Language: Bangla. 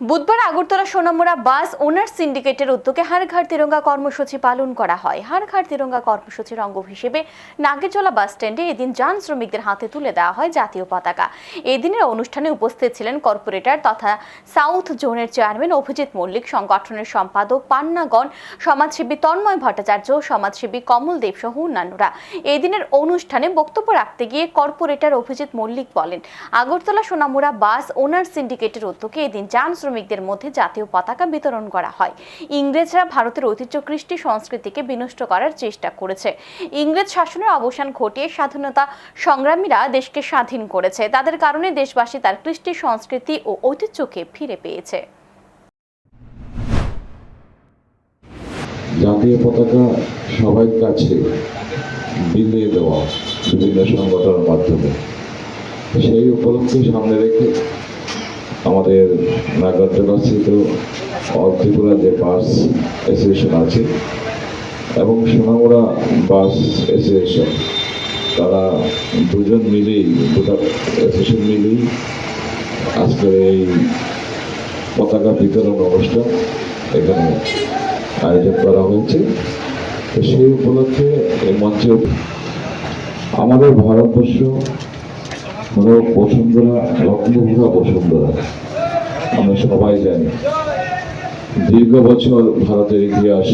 বুধবার আগরতলা সোনামুড়া বাস ওনার সিন্ডিকেটের উদ্যোগে হাড়ঘাট তিরঙ্গা কর্মসূচি পালন করা হয়। হাড়ঘাট তিরঙ্গা কর্মসূচির অঙ্গ হিসেবে নাগেরজলা বাস স্ট্যান্ডে এদিন যান শ্রমিকদের হাতে তুলে দেওয়া হয় জাতীয় পতাকা। এদিনের অনুষ্ঠানে উপস্থিত ছিলেন কর্পোরেটর তথা সাউথ জোনের চেয়ারম্যান অভিজিৎ মল্লিক, সংগঠনের সম্পাদক পান্নাগণ সমাজসেবী তন্ময় ভট্টাচার্য, সমাজসেবী কমল দেব সহ অন্যান্যরা। এদিনের অনুষ্ঠানে বক্তব্য রাখতে গিয়ে কর্পোরেটর অভিজিৎ মল্লিক বলেন, আগরতলা সোনামুড়া বাস ওনার সিন্ডিকেটের উদ্যোগে এদিন যান শ্রমিকদের মধ্যে জাতীয় পতাকা বিতরণ করা হয়। ইংরেজরা ভারতের ঐতিহ্য কৃষ্টি সংস্কৃতিকে বিনষ্ট করার চেষ্টা করেছে। ইংরেজ শাসনের অবসান ঘটিয়ে স্বাধীনতা সংগ্রামীরা দেশকে স্বাধীন করেছে। তাদের কারণে দেশবাসী তার কৃষ্টি সংস্কৃতি ও ঐতিহ্যকে ফিরে পেয়েছে। জাতীয় পতাকা সবার কাছে বিলিয়ে দেওয়া বিভিন্ন সংগঠনের মাধ্যমে। সেই উপলক্ষে সামনে রেখে আমাদের নাগরজলাস্থিত অল ত্রিপুরা যে বাস অ্যাসোসিয়েশন আছে এবং সোনামুড়া বাস অ্যাসোসিয়েশন তারা দুজন মিলেই, দুটা অ্যাসোসিয়েশন মিলেই আজকের এই পতাকা বিতরণ অনুষ্ঠান এখানে আয়োজন করা হয়েছে। তো সেই উপলক্ষে এই মঞ্চে আমাদের ভারতবর্ষ হলো বসুন্ধরা পছন্দ বসুন্ধরা। আমরা সবাই জানি। দীর্ঘ বছর ভারতের ইতিহাস